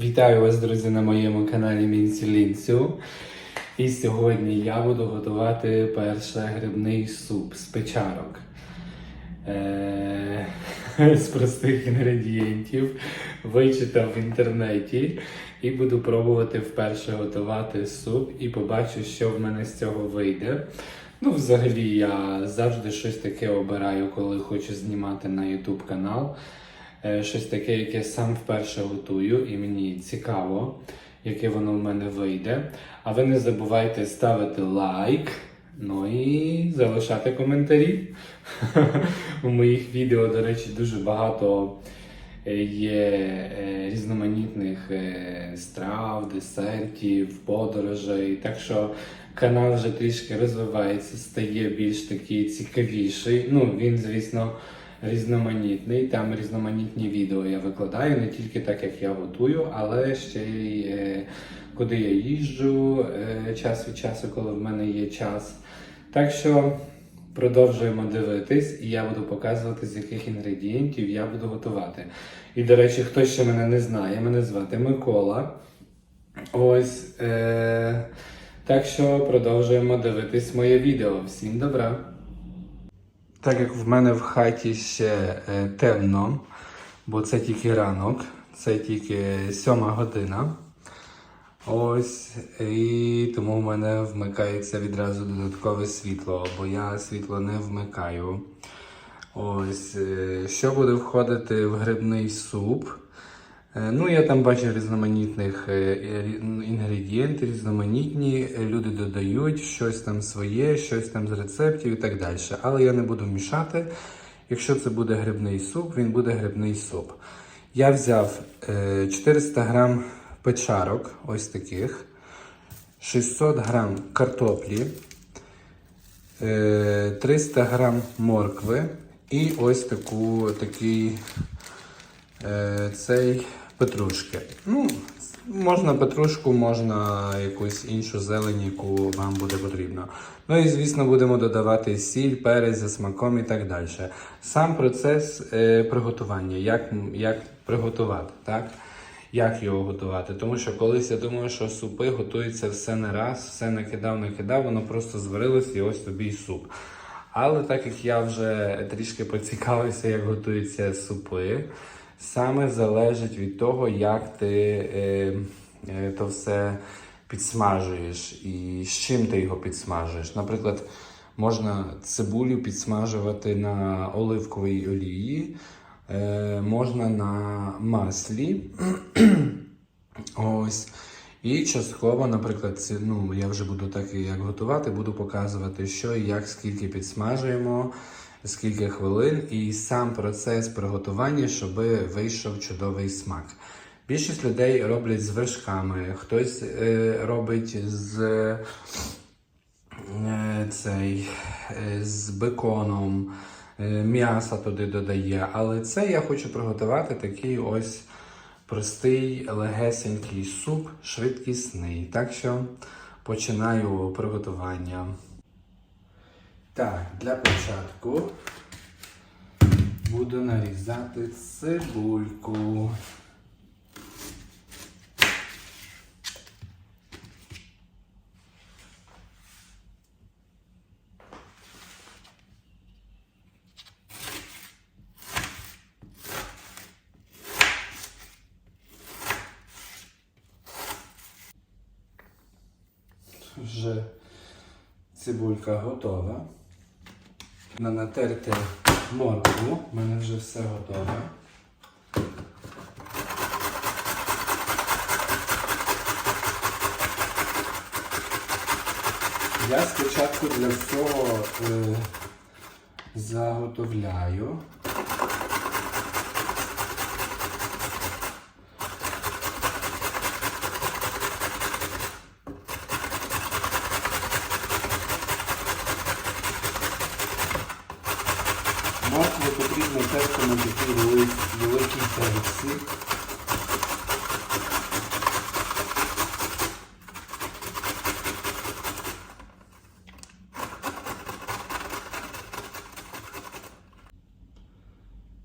Вітаю вас, друзі, на моєму каналі Мінцю Лінцю. І сьогодні я буду готувати перший грибний суп з печарок. Е- з простих інгредієнтів. Вичитав в інтернеті і буду пробувати вперше готувати суп і побачу, що в мене з цього вийде. Ну, взагалі, я завжди щось таке обираю, коли хочу знімати на YouTube канал. Е, Щось таке, яке сам вперше готую, і мені цікаво, яке воно в мене вийде. А ви не забувайте ставити лайк, ну і залишати коментарі. У моїх відео, до речі, дуже багато е, є е, різноманітних страв, десертів, подорожей. Так що канал вже трішки розвивається, стає більш такий цікавіший. Ну, він, звісно, різноманітний. Там різноманітні відео я викладаю, не тільки так, як я готую, але ще й е, куди я їжджу е, час від часу, коли в мене є час. Так що продовжуємо дивитись, і я буду показувати, з яких інгредієнтів я буду готувати. І, до речі, хто ще мене не знає, мене звати Микола. Ось. Е- так що продовжуємо дивитись моє відео. Всім добра! Так як в мене в хаті ще е, темно, бо це тільки ранок, це тільки сьома година. Ось, і тому в мене вмикається відразу додаткове світло, бо я світло не вмикаю. Ось, е, що буде входити в грибний суп? Е, Ну, я там бачу різноманітних е, рі- інгредієнти, різноманітні. Е, Люди додають щось там своє, щось там з рецептів і так далі. Але я не буду мішати. Якщо це буде грибний суп, він буде грибний суп. Я взяв е, 400 грам печарок, ось таких, 600 грам картоплі, е, 300 грам моркви і ось таку, такий е, цей петрушки. Ну, можна петрушку, можна якусь іншу зелень, яку вам буде потрібно. Ну і звісно, будемо додавати сіль, перець за смаком і так далі. Сам процес е, приготування, як, як приготувати, так? Як його готувати? Тому що колись я думаю, що супи готуються все на раз, все накидав, накидав, воно просто зварилось і ось тобі й суп. Але так як я вже трішки поцікавився, як готуються супи, саме залежить від того, як ти е, е, то все підсмажуєш і з чим ти його підсмажуєш. Наприклад, можна цибулю підсмажувати на оливковій олії, е, можна на маслі. Ось. І частково, наприклад, ну, я вже буду так як готувати, буду показувати, що і як, скільки підсмажуємо, скільки хвилин, і сам процес приготування, щоб вийшов чудовий смак. Більшість людей роблять з вершками, хтось е, робить з е, цей, е, з беконом, е, м'яса туди додає. Але це я хочу приготувати такий ось простий, легесенький суп, швидкісний. Так що починаю приготування. Так, для початку буду нарізати цибульку. Вже цибулька готова. На натерти моркву. У мене вже все готове. Я спочатку для всього е, заготовляю. Масло потрібно терти на такій великій терці.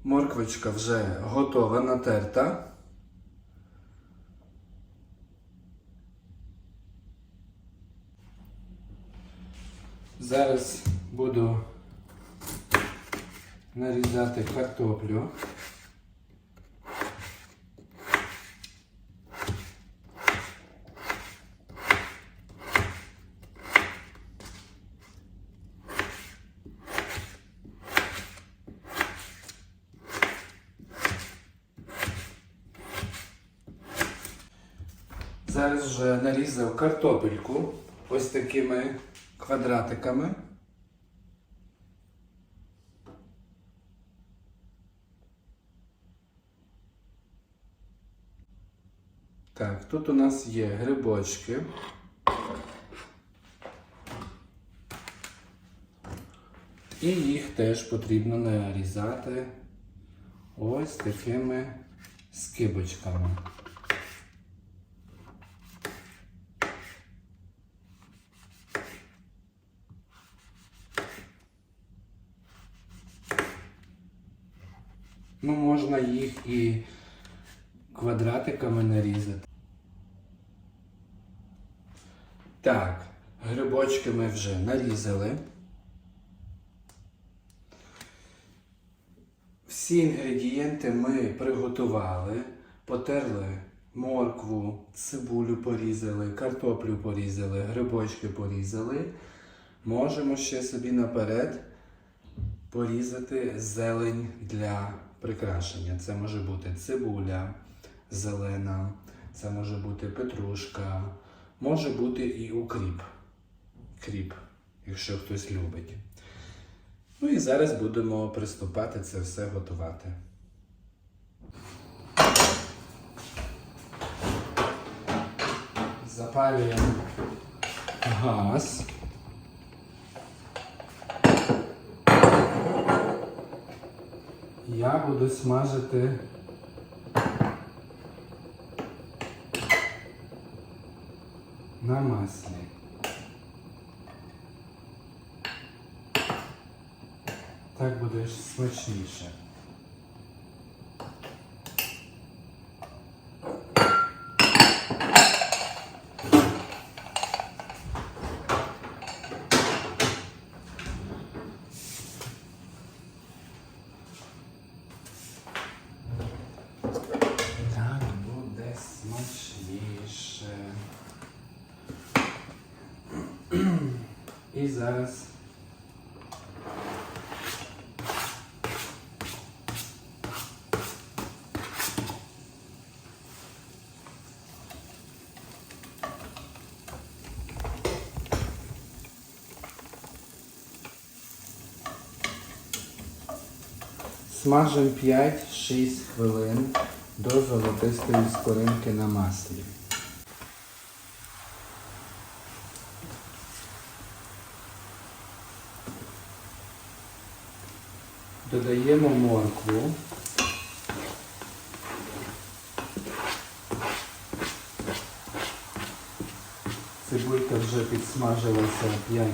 Морквочка вже готова натерта. Зараз буду нарізати картоплю. Зараз вже нарізав картопельку ось такими квадратиками. Так, тут у нас є грибочки. І їх теж потрібно нарізати ось такими скибочками. Ну, можна їх і квадратиками нарізати. Так, грибочки ми вже нарізали. Всі інгредієнти ми приготували, потерли моркву, цибулю порізали, картоплю порізали, грибочки порізали. Можемо ще собі наперед порізати зелень для прикрашення. Це може бути цибуля зелена, це може бути петрушка, може бути і укріп. Кріп, якщо хтось любить. Ну і зараз будемо приступати це все готувати. Запалюємо газ. Я буду смажити на маслі. Так буде смачніше. Так буде смачніше. І зараз смажимо 5-6 хвилин до золотистої скоринки на маслі. Додаємо моркву. Цибулька вже підсмажилася 5-6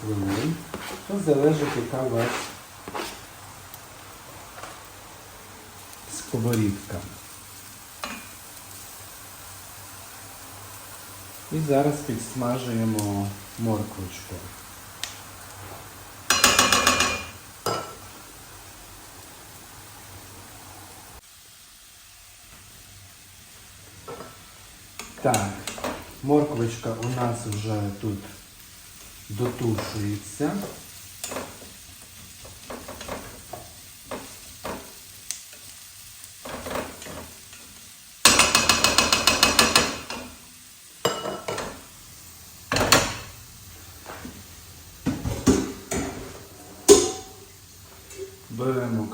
хвилин. То залежить, яка у вас сковорідка. І зараз підсмажуємо морквочку. Так, морквочка у нас вже тут дотушується.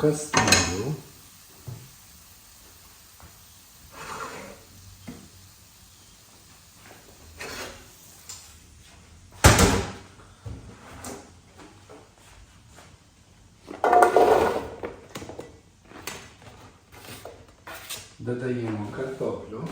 Кастрюлю. Додаємо картоплю.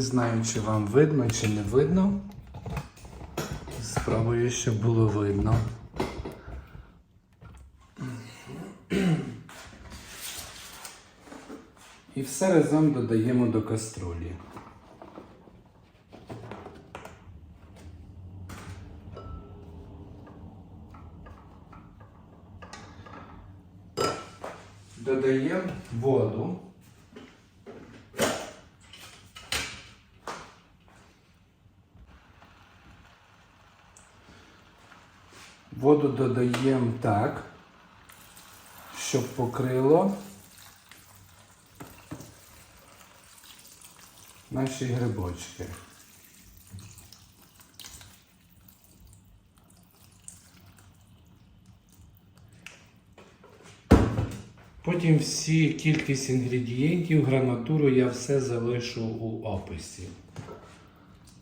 Не знаю, чи вам видно, чи не видно. Спробую, щоб було видно. І все разом додаємо до каструлі. Додаємо так, щоб покрило наші грибочки. Потім всі кількість інгредієнтів, гранатуру я все залишу у описі.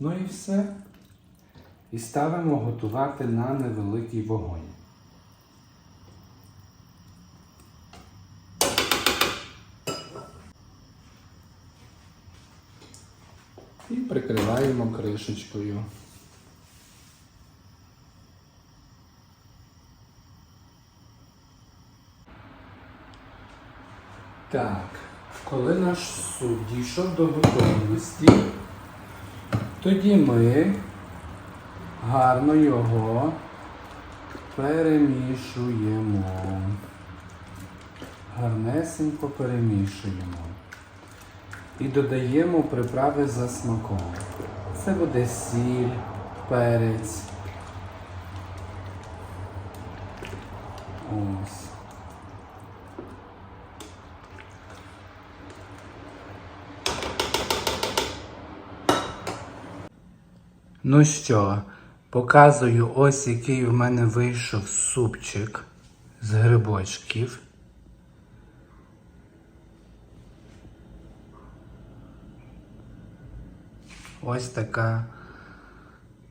Ну і все. І ставимо готувати на невеликий вогонь. І прикриваємо кришечкою. Так, коли наш суп дійшов до готовності, тоді ми гарно його перемішуємо. Гарнесенько перемішуємо. І додаємо приправи за смаком. Це буде сіль, перець. Ось. Ну що, показую ось який в мене вийшов супчик з грибочків. Ось така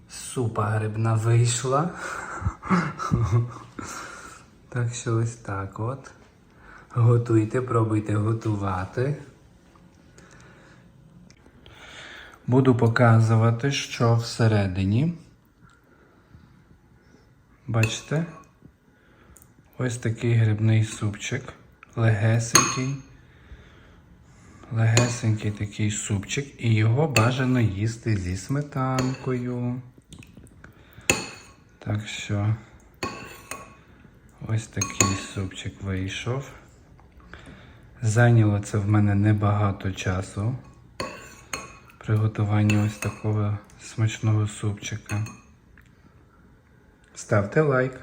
супа грибна вийшла. Так що ось так от. Готуйте, пробуйте готувати. Буду показувати, що всередині. Бачите? Ось такий грибний супчик. Легесенький. Легесенький такий супчик. І його бажано їсти зі сметанкою. Так що ось такий супчик вийшов. Зайняло це в мене небагато часу. Приготування ось такого смачного супчика. Ставте лайк.